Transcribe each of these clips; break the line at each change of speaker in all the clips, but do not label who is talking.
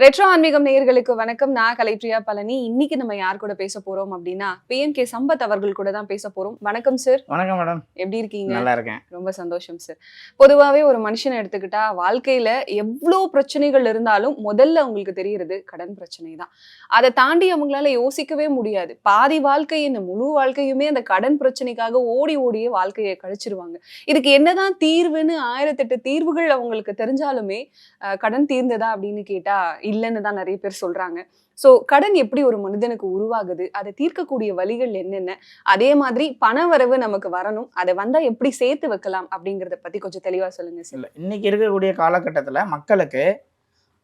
Retro ஆன்மீகம் நேயர்களுக்கு வணக்கம். நான் கலைப்ரியா பழனி. இன்னைக்கு நம்ம யார் கூட பேச போறோம் அப்படின்னா பிஎன் கே சம்பத் அவர்கள் கூட தான் பேச போறோம். வணக்கம் சார்
வணக்கம் மேடம்
எப்படி இருக்கீங்க?
நல்லா இருக்கேன்.
ரொம்ப சந்தோஷம் சார் பொதுவாவே ஒரு மனுஷனை எடுத்துக்கிட்டா வாழ்க்கையில எவ்வளோ பிரச்சனைகள் இருந்தாலும் முதல்ல அவங்களுக்கு தெரியறது கடன் பிரச்சனை தான். அதை தாண்டி அவங்களால யோசிக்கவே முடியாது. பாதி வாழ்க்கை இந்த முழு வாழ்க்கையுமே அந்த கடன் பிரச்சனைக்காக ஓடி ஓடியே வாழ்க்கையை கழிச்சிருவாங்க. இதுக்கு என்னதான் தீர்வுன்னு ஆயிரத்தெட்டு தீர்வுகள் அவங்களுக்கு தெரிஞ்சாலுமே கடன் தீர்ந்ததா அப்படின்னு கேட்டா இல்லைன்னு தான் நிறைய பேர் சொல்றாங்க. சோ கடன் எப்படி ஒரு மனிதனுக்கு உருவாகுது? அதை தீர்க்கக்கூடிய வழிகள் என்னென்ன? அதே மாதிரி பண வரவு நமக்கு வரணும். அதை வந்தா எப்படி சேர்த்து வைக்கலாம் அப்படிங்கறத பத்தி கொஞ்சம் தெளிவா சொல்லுங்க சார்
இன்னைக்கு இருக்கக்கூடிய காலகட்டத்தில் மக்களுக்கு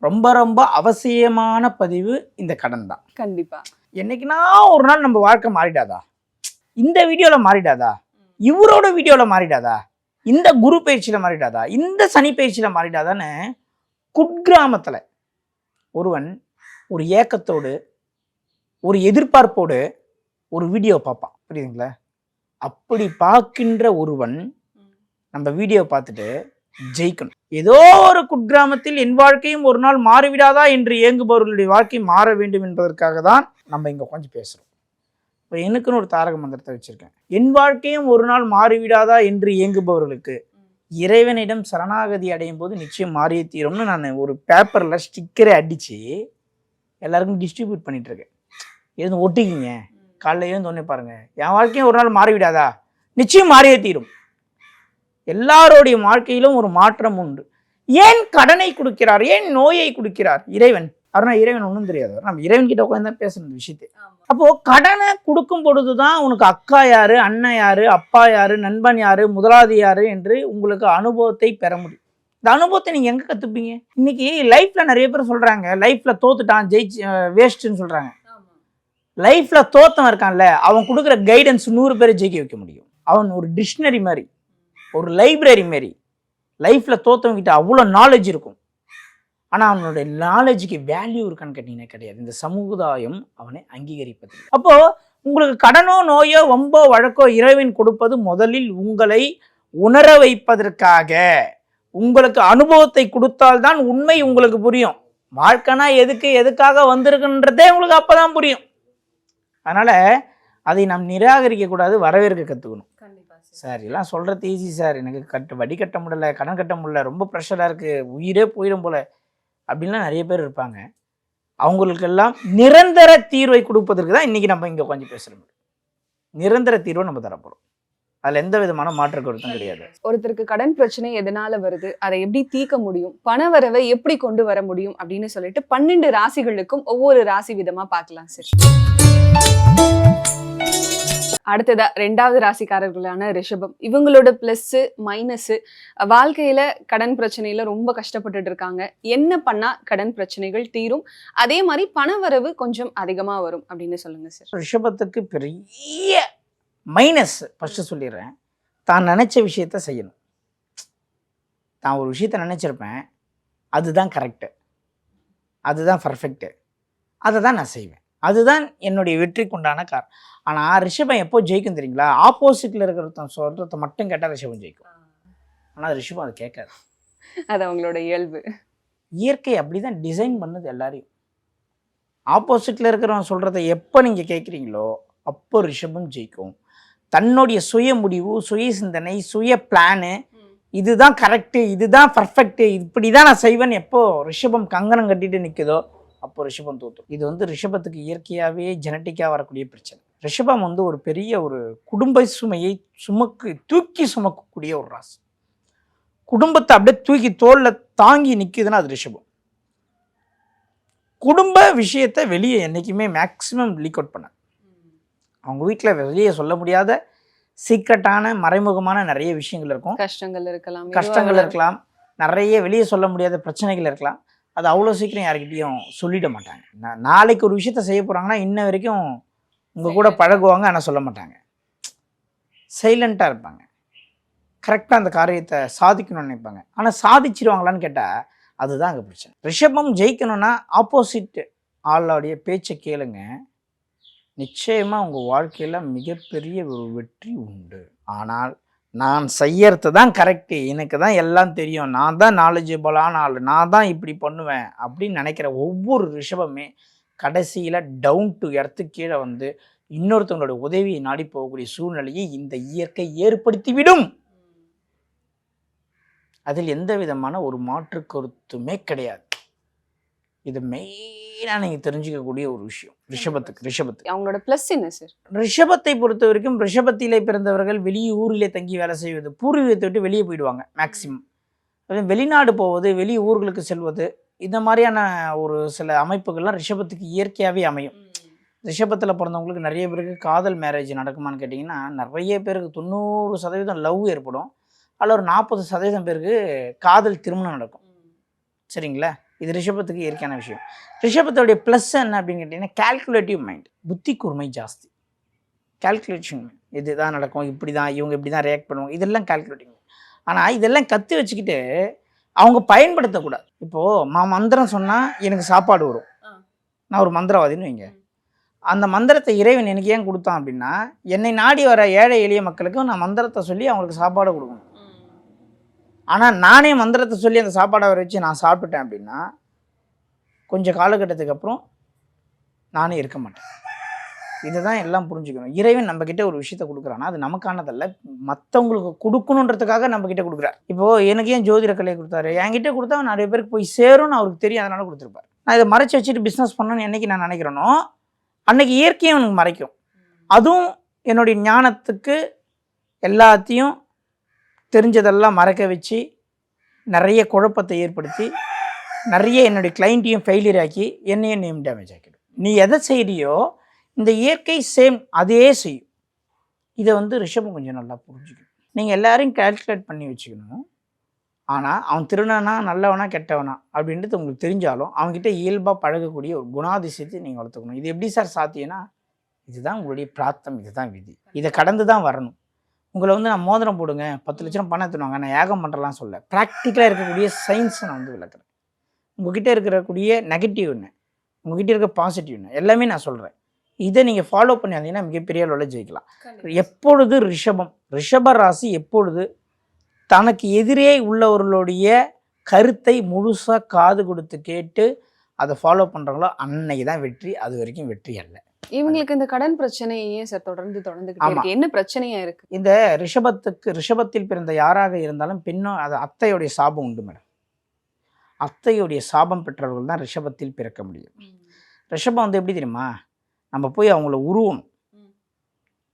ரொம்ப ரொம்ப அவசியமான பதிவு இந்த கடன் தான்.
கண்டிப்பா.
என்னைக்குனா ஒரு நாள் நம்ம வாழ்க்கை மாறிடாதா? இந்த வீடியோவில் மாறிடாதா? இவரோட வீடியோவில் மாறிடாதா? இந்த குரு பயிற்சியில் மாறிடாதா? இந்த சனி பயிற்சியில் மாறிடாதான்னு குட்கிராமத்தில் ஒருவன் ஒரு ஏக்கத்தோடு ஒரு எதிர்பார்ப்போடு ஒரு வீடியோ பார்ப்பான். புரியுதுங்களா? அப்படி பார்க்கின்ற ஒருவன் நம்ம வீடியோ பார்த்துட்டு ஜெயிக்கணும். ஏதோ ஒரு குட்கிராமத்தில் என் வாழ்க்கையும் ஒரு நாள் மாறிவிடாதா என்று ஏங்குபவர்களுடைய வாழ்க்கை மாற வேண்டும் என்பதற்காக தான் நம்ம இங்கே கொஞ்சம் பேசுகிறோம் இப்போ எனக்குன்னு ஒரு தாரக மந்திரத்தை வச்சுருக்கேன். என் வாழ்க்கையும் ஒரு நாள் மாறிவிடாதா என்று ஏங்குபவர்களுக்கு இறைவனிடம் சரணாகதி அடையும் போது நிச்சயம் மாறியே தீரும்னு நான் ஒரு பேப்பரில் ஸ்டிக்கரை அடித்து எல்லாருக்கும் டிஸ்ட்ரிபியூட் பண்ணிகிட்ருக்கேன் இருக்கேன் எழுந்து ஒட்டிக்கிங்க. காலைல எழுந்து ஒன்றே என் வாழ்க்கையும் ஒரு நாள் மாறிவிடாதா? நிச்சயம் மாறியே தீரும். எல்லாருடைய வாழ்க்கையிலும் ஒரு மாற்றம் உண்டு. ஏன் கடனை கொடுக்கிறார்? ஏன் நோயை கொடுக்கிறார்? இறைவன் அவர்னா இறைவன் ஒன்றும் தெரியாது. நம்ம இறைவன் கிட்ட உட்காந்து தான் பேசணும் இந்த விஷயத்தை. அப்போ கடனை கொடுக்கும் பொழுதுதான் உனக்கு அக்கா யாரு அண்ணன் யாரு அப்பா யாரு நண்பன் யாரு முதலாளி யாரு என்று உங்களுக்கு அனுபவத்தை பெற முடியும். இந்த அனுபவத்தை நீங்க எங்க கத்துப்பீங்க? இன்னைக்கு லைஃப்ல நிறைய பேர் சொல்றாங்க லைஃப்ல தோத்துட்டான் ஜெயிச்சு வேஸ்ட்னு சொல்றாங்க. லைஃப்ல தோத்தவன் இருக்கான்ல அவன் கொடுக்குற கைடன்ஸ் நூறு பேரை ஜெயிக்க வைக்க முடியும். அவன் ஒரு டிக்ஷனரி மாதிரி ஒரு லைப்ரரி மாதிரி. லைஃப்ல தோத்தவங்க கிட்ட அவ்வளோ நாலேஜ் இருக்கும். ஆனா அவனோட நாலேஜுக்கு வேல்யூ இருக்கான்னு கேட்டீங்கன்னா கிடையாது. இந்த சமுதாயம் அவனை அங்கீகரிப்பது. அப்போ உங்களுக்கு கடனோ நோயோ வம்போ வழக்கோ இறைவன் கொடுப்பது முதலில் உங்களை உணர வைப்பதற்காக. உங்களுக்கு அனுபவத்தை கொடுத்தால்தான் உண்மை உங்களுக்கு புரியும். வாழ்க்கைனா எதுக்கு எதுக்காக வந்திருக்குன்றதே உங்களுக்கு அப்பதான் புரியும். அதனால அதை நாம் நிராகரிக்க கூடாது வரவேற்க
கண்டிப்பா சார்
எல்லாம் சொல்றது ஈஸி சார். எனக்கு கட்ட வட்டி கட்ட முடியல கடன் கட்ட முடியல ரொம்ப ப்ரெஷராக இருக்கு. உயிரே போயிடும் போல. அப்படின்லாம் நிறைய பேர் இருப்பாங்க. அவங்களுக்கெல்லாம் நிரந்தர தீர்வை கொடுப்பதற்கு தான் இன்னைக்கு நம்ம இங்கே கொஞ்சம் பேசுகிறோம் நிரந்தர தீர்வை நம்ம தரப்போகிறோம் அதில் எந்த விதமான மாற்று கருத்தும் கிடையாது.
ஒருத்தருக்கு கடன் பிரச்சனை எதனால வருது அதை எப்படி தீர்க்க முடியும் பண வரவை எப்படி கொண்டு வர முடியும் அப்படின்னு சொல்லிட்டு பன்னெண்டு ராசிகளுக்கும் ஒவ்வொரு ராசி விதமா பார்க்கலாம் சார் அடுத்ததா ரெண்டாவது ராசிக்காரர்களான ரிஷபம். இவங்களோட பிளஸ் மைனஸ் வாழ்க்கையில கடன் பிரச்சனையில ரொம்ப கஷ்டப்பட்டுட்டு இருக்காங்க. என்ன பண்ணா கடன் பிரச்சனைகள் தீரும்? அதே மாதிரி பண வரவு கொஞ்சம் அதிகமா வரும் அப்படின்னு சொல்லுங்க சார்
ரிஷபத்துக்கு பெரிய மைனஸ் ஃபஸ்ட்டு சொல்லிடுறேன். தான் நினச்ச விஷயத்த செய்யணும். தான் ஒரு விஷயத்த நினச்சிருப்பேன். அதுதான் கரெக்டு அதுதான் பர்ஃபெக்ட்டு அதை தான் நான் செய்வேன். அதுதான் என்னுடைய வெற்றிக்குண்டான காரணம். ஆனால் ரிஷபம் எப்போ ஜெயிக்கும் தெரியுங்களா? ஆப்போசிட்டில் இருக்கிறத சொல்கிறத மட்டும் கேட்டால் ரிஷபம் ஜெயிக்கும். ஆனால் ரிஷபம் அதை கேட்காது.
அது அவங்களோட இயல்பு.
இயற்கை அப்படி தான் டிசைன் பண்ணுது எல்லாரையும். ஆப்போசிட்டில் இருக்கிறவன் சொல்கிறத எப்போ நீங்கள் கேட்குறீங்களோ அப்போ ரிஷபம் ஜெயிக்கும். தன்னுடைய சுய முடிவு சுய சிந்தனை சுய பிளானு இதுதான் கரெக்டு இதுதான் பர்ஃபெக்ட் இப்படி தான் நான் செய்வேன் எப்போ ரிஷபம் கங்கணம் கட்டிட்டு நிற்குதோ அப்போ ரிஷபம் தோற்றும் இது வந்து ரிஷபத்துக்கு இயற்கையாகவே ஜெனட்டிக்காக வரக்கூடிய பிரச்சனை. ரிஷபம் வந்து ஒரு பெரிய ஒரு குடும்ப சுமையை சுமக்கு தூக்கி சுமக்கக்கூடிய ஒரு ராசி. குடும்பத்தை அப்படியே தூக்கி தோல்ல தாங்கி நிற்குதுன்னா அது ரிஷபம். குடும்ப விஷயத்தை வெளியே என்றைக்குமே மேக்ஸிமம் லீக் அவுட் பண்ண அவங்க வீட்டில் வெளியே சொல்ல முடியாத சீக்ரெட்டான மறைமுகமான நிறைய விஷயங்கள் இருக்கும்.
கஷ்டங்கள் இருக்கலாம்
கஷ்டங்கள் இருக்கலாம். நிறைய வெளியே சொல்ல முடியாத பிரச்சனைகள் இருக்கலாம். அது அவ்வளோ சீக்கிரம் யாருக்கிட்டையும் சொல்லிட மாட்டாங்க. நா- நாளைக்கு ஒரு விஷயத்த செய்ய போகிறாங்கன்னா இன்ன வரைக்கும் உங்கள் கூட பழகுவாங்க ஆனால் சொல்ல மாட்டாங்க. சைலண்ட்டாக இருப்பாங்க. கரெக்டாக அந்த காரியத்தை சாதிக்கணும்னு நினைப்பாங்க. ஆனால் சாதிச்சிருவாங்களான்னு கேட்டால் அதுதான் அங்கே பிரச்சனை. ரிஷபம் ஜெயிக்கணும்னா ஆப்போசிட் ஆளோடைய பேச்சை கேளுங்க. நிச்சயமாக உங்கள் வாழ்க்கையில் மிகப்பெரிய ஒரு வெற்றி உண்டு. ஆனால் நான் செய்யறது தான் கரெக்டு எனக்கு தான் எல்லாம் தெரியும். நான் தான் நாலேஜபிளான ஆள். நான் தான் இப்படி பண்ணுவேன் அப்படின்னு நினைக்கிற ஒவ்வொரு ரிஷபமே கடைசியில் டவுன் டு எர்த்து கீழே வந்து இன்னொருத்தவங்களோட உதவியை நாடி போகக்கூடிய சூழ்நிலையை இந்த இயற்கை ஏற்படுத்திவிடும். அதில் எந்த விதமான ஒரு மாற்று கருத்துமே கிடையாது. இது மெயினாக நீங்கள் தெரிஞ்சுக்கக்கூடிய ஒரு விஷயம். ரிஷபத்துக்கு ரிஷபத்துக்கு
அவங்களோட பிளஸ் என்ன சார்
ரிஷபத்தை பொறுத்த வரைக்கும் ரிஷபத்திலே பிறந்தவர்கள் வெளியே ஊரிலே தங்கி வேலை செய்வது பூர்வீகத்தை விட்டு வெளியே போயிடுவாங்க மேக்சிமம் அது வெளிநாடு போவது வெளி ஊர்களுக்கு செல்வது இந்த மாதிரியான ஒரு சில அமைப்புகள்லாம் ரிஷபத்துக்கு இயற்கையாகவே அமையும். ரிஷபத்தில் பிறந்தவங்களுக்கு நிறைய பேருக்கு காதல் மேரேஜ் நடக்குமான்னு கேட்டிங்கன்னா நிறைய பேருக்கு தொண்ணூறு சதவீதம் லவ் ஏற்படும். அதில் ஒரு நாற்பது சதவீதம் பேருக்கு காதல் திருமணம் நடக்கும். சரிங்களா? இது ரிஷபத்துக்கு இயற்கையான விஷயம். ரிஷபத்தோடைய ப்ளஸ் என்ன அப்படின்னு கேட்டிங்கன்னா கால்குலேட்டிவ் மைண்ட் புத்தி கூர்மை ஜாஸ்தி. கால்குலேஷன் இதுதான் நடக்கும் இப்படி தான் இவங்க இப்படி தான் ரியாக்ட் பண்ணுவாங்க இதெல்லாம் கால்குலேட்டிங் ஆனால் இதெல்லாம் கற்று வச்சுக்கிட்டு அவங்க பயன்படுத்தக்கூடாது. இப்போது மா மந்திரம் சொன்னால் எனக்கு சாப்பாடு வரும். நான் ஒரு மந்திரவாதின்னு வைங்க. அந்த மந்திரத்தை இறைவன் எனக்கு ஏன் கொடுத்தான் அப்படின்னா என்னை நாடி வர ஏழை எளிய மக்களுக்கு நான் மந்திரத்தை சொல்லி அவங்களுக்கு சாப்பாடு கொடுக்கணும். ஆனால் நானே மந்திரத்தை சொல்லி அந்த சாப்பாடை வர வச்சு நான் சாப்பிட்டுட்டேன் அப்படின்னா கொஞ்சம் காலகட்டத்துக்கு அப்புறம் நானே இருக்க மாட்டேன். இதை தான் எல்லாம் புரிஞ்சுக்கணும். இறைவன் நம்மக்கிட்ட ஒரு விஷயத்த கொடுக்குறான்னா அது நமக்கானதல்ல. மற்றவங்களுக்கு கொடுக்கணுன்றதுக்காக நம்ம கிட்ட கொடுக்குறார். இப்போ எனக்கு ஏன் ஜோதிட கலையை கொடுத்தாரு? என்கிட்ட கொடுத்தா நிறைய பேருக்கு போய் சேரும்னு அவருக்கு தெரியும். அதனால கொடுத்துருப்பார். நான் இதை மறைச்சி வச்சுட்டு பிஸ்னஸ் பண்ணணும்னு என்னைக்கு நான் நினைக்கிறேனோ அன்னைக்கு இயற்கையும் எனக்கு மறைக்கும். அதுவும் என்னுடைய ஞானத்துக்கு எல்லாத்தையும் தெரிஞ்சதெல்லாம் மறக்க வச்சு நிறைய குழப்பத்தை ஏற்படுத்தி நிறைய என்னுடைய கிளைண்ட்டையும் ஃபெயிலியர் ஆக்கி என்னையும் நேம் டேமேஜ் ஆக்கிடும். நீ எதை செய்கிறியோ இந்த இயற்கை சேம் அதே செய்யும். இதை வந்து ரிஷபம் கொஞ்சம் நல்லா புரிஞ்சுக்கணும். நீங்கள் எல்லாரையும் கால்குலேட் பண்ணி வச்சுக்கணும். ஆனால் அவன் திருடனா நல்லவனா கெட்டவனா அப்படின்றது உங்களுக்கு தெரிஞ்சாலும் அவங்ககிட்ட இயல்பாக பழகக்கூடிய ஒரு குணாதிசயத்தை நீங்கள் வளர்த்துக்கணும். இது எப்படி சார் சாத்தியன்னா இதுதான் உங்களுடைய பிராத்தம் இதுதான் விதி. இதை கடந்து தான் வரணும். உங்களை வந்து நான் மோதிரம் போடுங்க. பத்து லட்சம் பணம் எடுத்துவாங்க நான் ஏகம் பண்ணுறலாம் சொல்ல ப்ராக்டிக்கலாக இருக்கக்கூடிய சயின்ஸை நான் வந்து விளக்குறேன். உங்ககிட்ட இருக்கக்கூடிய நெகட்டிவ் என்ன உங்ககிட்ட இருக்க பாசிட்டிவ் என்ன எல்லாமே நான் சொல்கிறேன் இதை நீங்கள் ஃபாலோ பண்ணி வந்தீங்கன்னா மிகப்பெரிய அளவில் ஜெயிக்கலாம். எப்பொழுது ரிஷபம் ரிஷப ராசி எப்பொழுது தனக்கு எதிரே உள்ளவர்களுடைய கருத்தை முழுசாக காது கொடுத்து கேட்டு அதை ஃபாலோ பண்ணுறாங்களோ அன்னைக்கு தான் வெற்றி அது வரைக்கும் வெற்றி அல்ல.
இவங்களுக்கு இந்த கடன் பிரச்சனை ஏன் சார் தொடர்ந்து தொடர்ந்துகிட்டே. இருக்கு. என்ன பிரச்சனையா இருக்கு?
இந்த ரிஷபத்துக்கு ரிஷபத்தில் பிறந்த யாராக இருந்தாலும் பெண்ணும் அது அத்தையுடைய சாபம் உண்டு மேடம். அத்தையுடைய சாபம் பெற்றவர்கள் தான் ரிஷபத்தில் பிறக்க முடியும். ரிஷபம் வந்து எப்படி தெரியுமா? நம்ம போய் அவங்கள உருவணும்.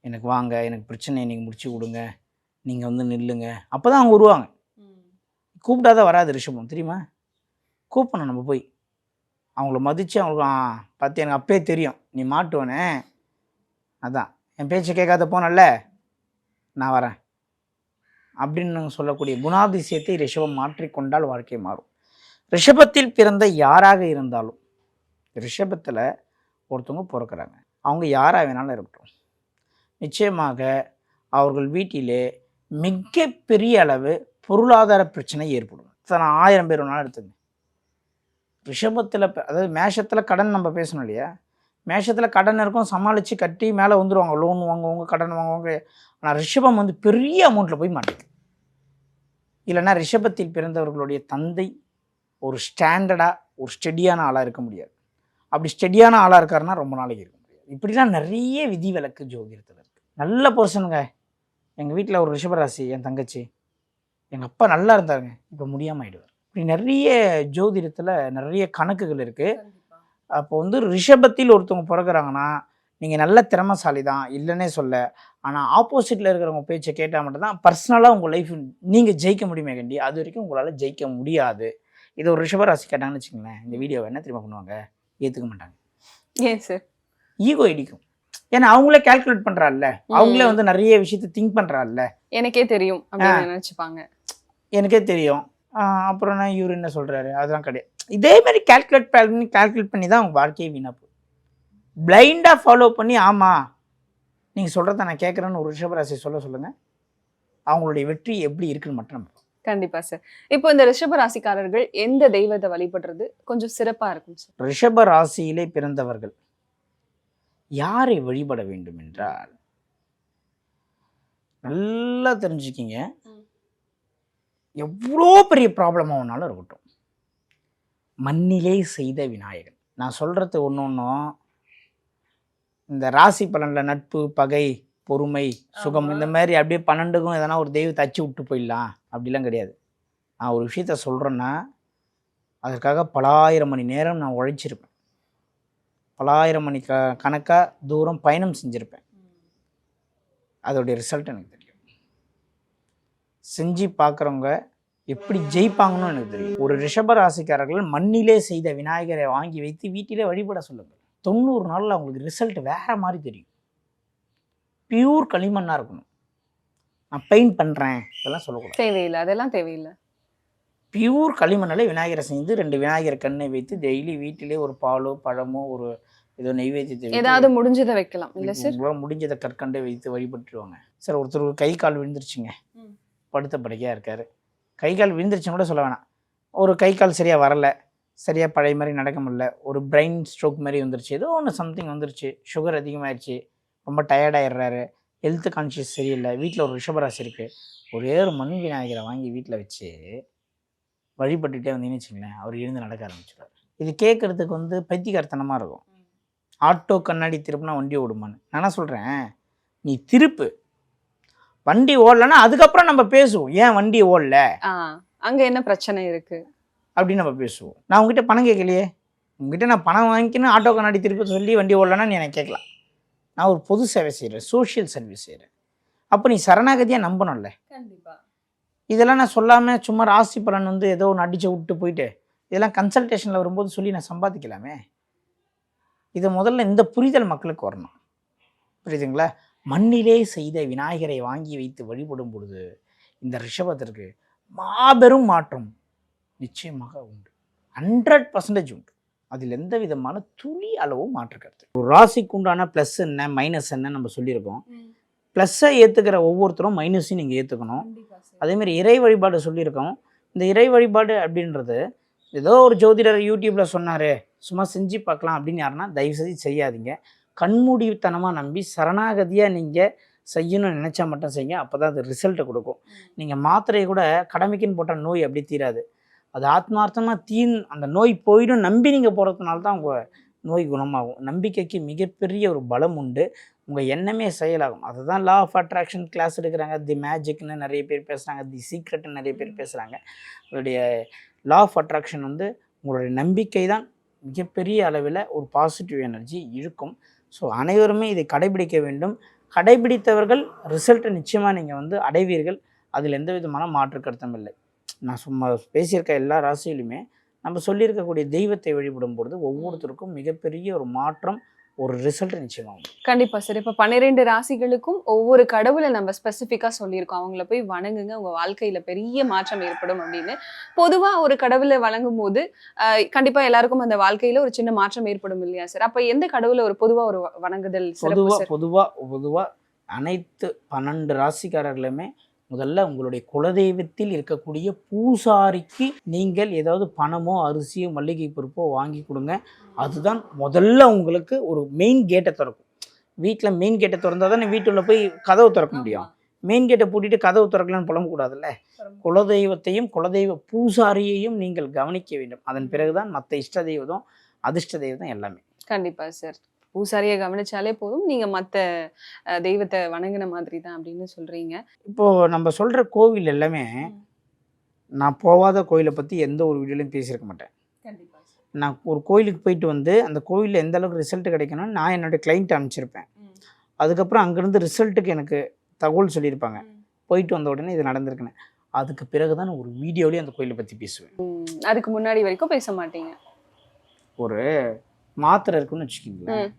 எனக்கு வாங்க எனக்கு பிரச்சனை நீங்கள் முடிச்சு கொடுங்க. நீங்கள் வந்து நில்லுங்க. அப்போ தான் அவங்க உருவாங்க. கூப்பிடாத வராது ரிஷபம் தெரியுமா? கூப்பிடணும் நம்ம போய். அவங்கள மதித்து அவங்களுக்கு பார்த்து எனக்கு அப்பே தெரியும். நீ மாட்டுவனே. அதான். என் பேச்சை கேட்காத போனல்ல? நான் வரேன். அப்படின்னு சொல்லக்கூடிய குணாதிசயத்தை ரிஷபம் மாற்றிக்கொண்டால் வாழ்க்கை மாறும். ரிஷபத்தில் பிறந்த யாராக இருந்தாலும் ரிஷபத்தில் ஒருத்தவங்க பிறக்கிறாங்க. அவங்க யாராக வேணாலும் இருக்கட்டும். நிச்சயமாக அவர்கள் வீட்டிலே மிகப்பெரிய அளவு பொருளாதார பிரச்சனை ஏற்படும். இத்தனை ஆயிரம் பேர் வேணாலும் எடுத்துங்க. ரிஷபத்தில் அதாவது மேஷத்தில் கடன் நம்ம பேசணும் இல்லையா? மேஷத்தில் கடன் இருக்கும் சமாளித்து கட்டி மேலே வந்துடுவாங்க லோன் வாங்குவாங்க கடன் வாங்குவாங்க. ஆனால் ரிஷபம் வந்து பெரிய அமௌண்ட்டில் போய் மாட்டேங்குது இல்லைன்னா ரிஷபத்தில் பிறந்தவர்களுடைய தந்தை ஒரு ஸ்டாண்டர்டாக ஒரு ஸ்டெடியான ஆளாக இருக்க முடியாது. அப்படி ஸ்டெடியான ஆளாக இருக்காருன்னா ரொம்ப நாளைக்கு இருக்க முடியாது. இப்படிலாம் நிறைய விதி விலக்கு ஜோதிடத்தில் இருக்குது நல்ல பர்சனுங்க எங்கள் வீட்டில் ஒரு ரிஷபராசி என் தங்கச்சி. எங்கள் அப்பா நல்லா இருந்தாருங்க. இப்போ முடியாமல் ஆயிடுவார். இப்படி நிறைய ஜோதிடத்தில் நிறைய கணக்குகள் இருக்குது அப்போ வந்து ரிஷபத்தில் ஒருத்தவங்க பிறகுறாங்கன்னா நீங்கள் நல்ல திறமைசாலி தான் இல்லைன்னே சொல்ல. ஆனால் ஆப்போசிட்டில் இருக்கிறவங்க பேச்சை கேட்டால் மட்டும்தான் பர்சனலாக உங்கள் லைஃப் நீங்கள் ஜெயிக்க முடியுமே கண்டி அது வரைக்கும் உங்களால் ஜெயிக்க முடியாது. இது ஒரு ரிஷபராசி கேட்டாங்கன்னு வச்சுங்களேன் இந்த வீடியோவை என்ன தெரியுமா பண்ணுவாங்க? ஏற்றுக்க மாட்டாங்க.
ஏன் சார்
ஈகோ இடிக்கும். ஏன்னா அவங்களே கால்குலேட் பண்ணுறாள்ல அவங்களே வந்து நிறைய விஷயத்தை திங்க் பண்ணுறாள்ல
எனக்கே தெரியும் நினைச்சுப்பாங்க.
எனக்கே தெரியும். ஆஹ் அப்புறம் நான் இவர் என்ன சொல்கிறாரு அதெல்லாம் கிடையாது. இதே மாதிரி கால்குலேட் பண்ணி கால்குலேட் பண்ணி தான் அவங்க வாழ்க்கையை வீணாக போகுது. பிளைண்டாக ஃபாலோ பண்ணி ஆமாம் நீங்கள் சொல்கிறத நான் கேட்குறேன்னு ஒரு ரிஷபராசி சொல்ல சொல்லுங்கள் அவங்களுடைய வெற்றி எப்படி இருக்குன்னு மட்டும் நம்ம
கண்டிப்பா சார் இப்போ இந்த ரிஷப ராசிக்காரர்கள் எந்த தெய்வத்தை வழிபடுறது கொஞ்சம் சிறப்பா இருக்கும் சார்
ரிஷப ராசியிலே பிறந்தவர்கள் யாரை வழிபட வேண்டும் என்றால் நல்லா தெரிஞ்சுக்கிங்க. எவ்வளோ பெரிய ப்ராப்ளம் ஆனாலும் இருக்கட்டும். மண்ணிலே செய்த விநாயகன். நான் சொல்கிறது ஒன்று ஒன்றும் இந்த ராசி பலனில் நட்பு பகை பொறுமை சுகம். இந்த மாதிரி அப்படியே பன்னெண்டுக்கும் எதனா ஒரு தெய்வத்தை அச்சு விட்டு போயிடலாம். அப்படிலாம் கிடையாது. நான் ஒரு விஷயத்த சொல்கிறேன்னா அதற்காக பலாயிரம் மணி நேரம் நான் உழைச்சிருப்பேன். பலாயிரம் மணி க கணக்காக தூரம் பயணம் செஞ்சுருப்பேன். அதோடைய ரிசல்ட் எனக்கு தெரியும். செஞ்சு பார்க்குறவங்க எப்படி ஜெயிப்பாங்கன்னு எனக்கு தெரியும். ஒரு ரிஷப ராசிக்காரர்கள் மண்ணிலே செய்த விநாயகரை வாங்கி வைத்து வீட்டிலே வழிபட சொல்லுங்கள். தொண்ணூறு நாளில் அவங்களுக்கு ரிசல்ட் வேற மாதிரி தெரியும். பியூர் களிமண்ணாக இருக்கணும். நான் பெயிண்ட் பண்ணுறேன் இதெல்லாம் சொல்லக்கூடாது.
தேவையில்லை அதெல்லாம் தேவையில்லை.
பியூர் களிமண்ணில் விநாயகரை செஞ்சு ரெண்டு விநாயகர் கண்ணை வைத்து டெய்லி வீட்டிலே ஒரு பாலோ பழமோ ஒரு ஏதோ நெய்வேத்தியத்தை வைத்து
ஏதாவது முடிஞ்சதை வைக்கலாம். இல்ல சார்
முடிஞ்சதை கற்கண்டை வைத்து வழிபட்டுருவாங்க. சார் ஒருத்தர் கை கால் விழுந்துருச்சுங்க. படுத்த படுக்கையாக இருக்கார். கை கால் விழுந்துருச்சுன்னு கூட சொல்ல வேணாம். ஒரு கை கால் சரியாக வரல சரியாக பழைய மாதிரி நடக்க முடியல ஒரு பிரெயின் ஸ்ட்ரோக் மாதிரி வந்துருச்சு ஏதோ ஒன்று சம்திங் வந்துருச்சு சுகர் அதிகமாகிடுச்சு ரொம்ப டயர்டாயிடுறாரு ஹெல்த் கான்ஷியஸ் சரியில்லை வீட்டில் ஒரு ரிஷபராசி இருக்குது ஒரே ஒரு மண் விநாயகரை வாங்கி வீட்டில் வச்சு வழிபட்டுட்டே வந்தீங்கன்னு வச்சுங்களேன் அவர் எழுந்து நடக்க ஆரம்பிச்சிடுவார் இது கேட்குறதுக்கு வந்து பைத்தியக்காரத்தனமாக இருக்கும். ஆட்டோ கண்ணாடி திருப்புனா வண்டி ஓடுமான்னு. நான் சொல்கிறேன் நீ திருப்பு. வண்டி ஓடலன்னா அதுக்கப்புறம் நம்ம பேசுவோம். ஏன் வண்டி ஓடல?
அங்க என்ன பிரச்சனை இருக்கு?
அப்படின்னு நம்ம பேசுவோம். நான் உங்ககிட்ட பணம் கேட்கலையே. உங்ககிட்ட நான் பணம் வாங்கிக்கணும் ஆட்டோ கண்ணாடி திருப்பி சொல்லி வண்டி ஓடலன்னா நீ எனக்கு கேட்கலாம். நான் ஒரு பொது சேவை செய்கிறேன் சோஷியல் சர்வீஸ் செய்கிறேன் அப்போ நீ சரணாகதியாக நம்பணும்ல.
கண்டிப்பா.
இதெல்லாம் நான் சொல்லாமல் சும்மா ராசி பலன் வந்து ஏதோ ஒன்று அடிச்சு விட்டு போயிட்டு இதெல்லாம் கன்சல்டேஷனில் வரும்போது சொல்லி நான் சம்பாதிக்கலாமே? இதை முதல்ல இந்த புரிதல் மக்களுக்கு வரணும். புரியுதுங்களா? மண்ணிலே செய்த விநாயகரை வாங்கி வைத்து வழிபடும் பொழுது இந்த ரிஷபத்திற்கு மாபெரும் மாற்றம் நிச்சயமாக உண்டு. ஹண்ட்ரட் பர்சன்டேஜ் உண்டு. அதில் எந்த விதமான துளி அளவும் மாற்று கருத்து. ஒரு ராசிக்கு உண்டான ப்ளஸ் என்ன மைனஸ் என்ன நம்ம சொல்லியிருக்கோம். ப்ளஸ்ஸை ஏற்றுக்கிற ஒவ்வொருத்தரும் மைனஸையும் நீங்கள் ஏற்றுக்கணும் அதேமாரி இறை வழிபாடு சொல்லியிருக்கோம். இந்த இறை வழிபாடு அப்படின்றது ஏதோ ஒரு ஜோதிடர் யூடியூப்பில் சொன்னார் சும்மா செஞ்சு பார்க்கலாம் அப்படின்னு யாருன்னா தயவு செஞ்சு செய்யாதீங்க. கண்மூடித்தனமாக நம்பி சரணாகதியாக நீங்கள் செய்யணும்னு நினச்சா மட்டும் செய்யுங்க. அப்போ தான் அது ரிசல்ட்டை கொடுக்கும். நீங்கள் மாத்திரையை கூட கடமைக்குன்னு போட்டால் நோய் அப்படி தீராது. அது ஆத்மார்த்தமாக தீன் அந்த நோய் போயிடும் நம்பி நீங்கள் போகிறதுனால தான் உங்கள் நோய் குணமாகும். நம்பிக்கைக்கு மிகப்பெரிய ஒரு பலம் உண்டு. உங்கள் எண்ணமே செயலாகும். அதுதான் லா ஆஃப் அட்ராக்ஷன் கிளாஸ் எடுக்கிறாங்க. தி மேஜிக்னு நிறைய பேர் பேசுகிறாங்க தி சீக்ரெட்னு நிறைய பேர் பேசுகிறாங்க அதோடைய லா ஆஃப் அட்ராக்ஷன் வந்து உங்களுடைய நம்பிக்கை தான் மிகப்பெரிய அளவில் ஒரு பாசிட்டிவ் எனர்ஜி இருக்கும். ஸோ அனைவருமே இதை கடைபிடிக்க வேண்டும். கடைபிடித்தவர்கள் ரிசல்ட்டை நிச்சயமாக நீங்கள் வந்து அடைவீர்கள். அதில் எந்த விதமான மாற்று கருத்தும் இல்லை. நான் சும்மா பேசியிருக்க எல்லா ராசியிலுமே நம்ம சொல்லியிருக்கக்கூடிய தெய்வத்தை வழிபடும் பொழுது ஒவ்வொருத்தருக்கும் மிகப்பெரிய ஒரு மாற்றம் ஒரு ரிசல்ட் நிச்சயமாகும்
கண்டிப்பா சார் இப்ப பன்னிரெண்டு ராசிகளுக்கும் ஒவ்வொரு கடவுளை நம்ம ஸ்பெசிஃபிக்கா சொல்லியிருக்கோம். அவங்கள போய் வணங்குங்க. உங்க வாழ்க்கையில பெரிய மாற்றம் ஏற்படும் அப்படின்னு. பொதுவா ஒரு கடவுளை வணங்கும் போது கண்டிப்பா எல்லாருக்கும் அந்த வாழ்க்கையில ஒரு சின்ன மாற்றம் ஏற்படும் இல்லையா சார் அப்ப எந்த கடவுளை ஒரு பொதுவா ஒரு வணங்குதல்
பொதுவாக
சார்
பொதுவாக பொதுவாக அனைத்து பன்னெண்டு ராசிக்காரர்களுமே முதல்ல உங்களுடைய குலதெய்வத்தில் இருக்கக்கூடிய பூசாரிக்கு நீங்கள் ஏதாவது பணமோ அரிசியோ மல்லிகை பொறுப்போ வாங்கி கொடுங்க. அதுதான் முதல்ல உங்களுக்கு ஒரு மெயின் கேட்டை திறக்கும். வீட்டில் மெயின் கேட்டை திறந்தால் தானே வீட்டுள்ள போய் கதவு திறக்க முடியும். மெயின் கேட்டை பூட்டிட்டு கதவு திறக்கலாம்னு புலம்பக்கூடாதுல்ல குலதெய்வத்தையும் குலதெய்வ பூசாரியையும் நீங்கள் கவனிக்க வேண்டும். அதன் பிறகுதான் மற்ற இஷ்ட தெய்வம் அதிர்ஷ்ட தெய்வம் எல்லாமே.
கண்டிப்பா சார் பூசாரியை கவனிச்சாலே போதும். நீங்க மத்த அஹ், தெய்வத்தை வணங்கின மாதிரி தான் அப்படின்னு சொல்றீங்க.
இப்போ நம்ம சொல்ற கோவில் எல்லாமே நான் போகாத கோயிலை பத்தி எந்த ஒரு வீடியோலையும் பேசியிருக்க மாட்டேன்.
கண்டிப்பா
நான் ஒரு கோயிலுக்கு போயிட்டு வந்து அந்த கோயிலில் எந்த அளவுக்கு ரிசல்ட் கிடைக்கணும்னு நான் என்னோட கிளைண்ட் அனுப்பிச்சிருப்பேன். அதுக்கப்புறம் அங்கேருந்து ரிசல்ட்டுக்கு எனக்கு தகவல் சொல்லியிருப்பாங்க. போயிட்டு வந்த உடனே இது நடந்திருக்குன்னு. அதுக்கு பிறகு தான் நான் ஒரு வீடியோலேயே அந்த கோயிலை பற்றி பேசுவேன்.
அதுக்கு முன்னாடி வரைக்கும் பேச மாட்டீங்க.
ஒரு மாத்திரை இருக்குன்னு வச்சுக்கிங்களேன்.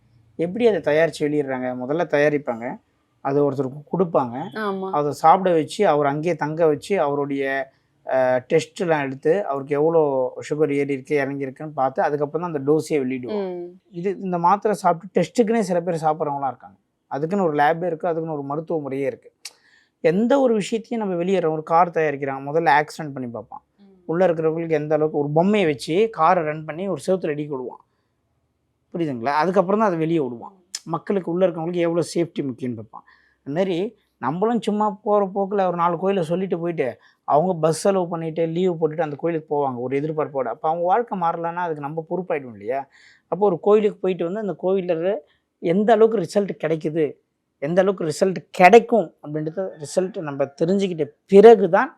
எப்படி அதை தயாரித்து வெளியிடுறாங்க? முதல்ல தயாரிப்பாங்க. அது ஒருத்தருக்கு கொடுப்பாங்க. அதை சாப்பிட வச்சு அவர் அங்கேயே தங்க வச்சு அவருடைய டெஸ்ட்லாம் எடுத்து அவருக்கு எவ்வளோ சுகர் ஏறி இருக்கு இறங்கியிருக்குன்னு பார்த்து அதுக்கப்புறம் தான் அந்த டோஸையே வெளியிடுவோம். இது இந்த மாத்திரை சாப்பிட்டு டெஸ்ட்டுக்குன்னே சில பேர் சாப்பிட்றவங்களாம் இருக்காங்க. அதுக்குன்னு ஒரு லேபே இருக்குது அதுக்குன்னு ஒரு மருத்துவ முறையே இருக்குது எந்த ஒரு விஷயத்தையும் நம்ம வெளியேறோம் ஒரு கார் தயாரிக்கிறாங்க. முதல்ல ஆக்சிடென்ட் பண்ணி பார்ப்பான். உள்ளே இருக்கிறவங்களுக்கு எந்த அளவுக்கு ஒரு பொம்மையை வச்சு காரை ரன் பண்ணி ஒரு செவுத்துல அடி விடுவான். புரியுதுங்களா? அதுக்கப்புறம் தான் அதை வெளியே விடுவான். மக்களுக்கு உள்ளே இருக்கவங்களுக்கு எவ்வளோ சேஃப்டி முக்கியம்னு பார்ப்பான். அதுமாரி நம்மளும் சும்மா போகிற போக்கில் ஒரு நாலு கோயிலை சொல்லிட்டு போயிட்டு அவங்க பஸ் செலவு பண்ணிவிட்டு லீவு போட்டுட்டு அந்த கோயிலுக்கு போவாங்க ஒரு எதிர்பார்ப்போட. அப்போ அவங்க வாழ்க்கை மாறலன்னா அதுக்கு நம்ம பொறுப்பாயிடும் இல்லையா? அப்போ ஒரு கோயிலுக்கு போயிட்டு வந்து அந்த கோயிலில் எந்த அளவுக்கு ரிசல்ட் கிடைக்குது எந்த அளவுக்கு ரிசல்ட் கிடைக்கும் அப்படின்றத ரிசல்ட் நம்ம தெரிஞ்சுக்கிட்ட பிறகு தான்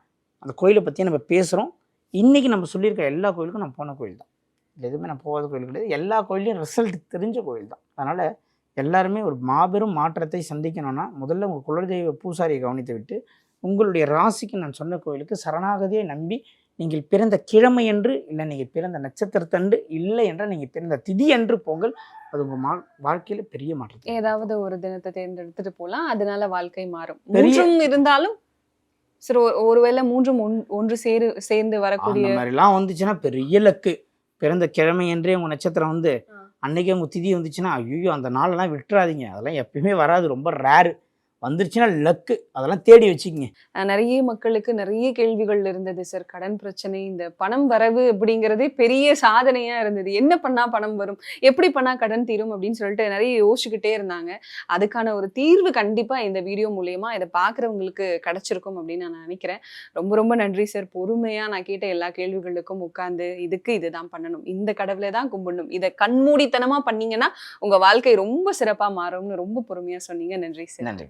அந்த கோயிலை பற்றி நம்ம பேசுகிறோம் இன்றைக்கி நம்ம சொல்லியிருக்க எல்லா கோயிலுக்கும் நம்ம போன கோயில் தான். இது எதுவுமே நான் போகாத கோயில் கிடையாது. எல்லா கோயிலையும் ரிசல்ட் தெரிஞ்ச கோயில் தான். அதனால் எல்லாருமே ஒரு மாபெரும் மாற்றத்தை சந்திக்கணும்னா முதல்ல உங்கள் குலதெய்வ பூசாரியை கவனித்து விட்டு உங்களுடைய ராசிக்கு நான் சொன்ன கோயிலுக்கு சரணாகதியை நம்பி நீங்கள் பிறந்த கிழமை என்று இல்லை நீங்கள் பிறந்த நட்சத்திரத்தன்று இல்லை என்றால் நீங்கள் பிறந்த திதி என்று போங்கள் அது உங்கள் மா வாழ்க்கையில் பெரிய மாற்றத்தை
ஏதாவது ஒரு தினத்தை தேர்ந்தெடுத்துட்டு போலாம். அதனால வாழ்க்கை மாறும். மூன்றும் இருந்தாலும் சரி ஒரு- ஒருவேளை மூன்றும் ஒன்- ஒன்று சேரு சேர்ந்து வரக்கூடிய
மாதிரிலாம் வந்துச்சுன்னா பெரிய லக்கு. பிறந்த கிழமை என்றே உங்கள் நட்சத்திரம் வந்து. அன்னைக்கே உங்கள் திதி வந்துச்சுன்னா ஐயோ அந்த நாளெல்லாம் விட்டுறாதீங்க. அதெல்லாம் எப்பயுமே வராது. ரொம்ப ரேரு வந்துருச்சுன்னா லக்கு. அதெல்லாம் தேடி வச்சுக்கிங்க.
நிறைய மக்களுக்கு நிறைய கேள்விகள் இருந்தது சார் கடன் பிரச்சனை இந்த பணம் வரவு அப்படிங்கறதே பெரிய சாதனையா இருந்தது. என்ன பண்ணா பணம் வரும்? எப்படி பண்ணா கடன் தீரும்? அப்படின்னு சொல்லிட்டு நிறைய யோசிச்சுக்கிட்டே இருந்தாங்க. அதுக்கான ஒரு தீர்வு கண்டிப்பா இந்த வீடியோ மூலியமா இதை பாக்குறவங்களுக்கு கிடைச்சிருக்கும் அப்படின்னு நான் நினைக்கிறேன். ரொம்ப ரொம்ப நன்றி சார். பொறுமையா நான் கேட்ட எல்லா கேள்விகளுக்கும் உட்கார்ந்து இதுக்கு இதுதான் பண்ணணும். இந்த கடவுளை தான் கும்பிடணும். இதை கண்மூடித்தனமா பண்ணீங்கன்னா உங்க வாழ்க்கை ரொம்ப சிறப்பா மாறும்னு ரொம்ப பொறுமையா சொன்னீங்க. நன்றி சார்.
நன்றி.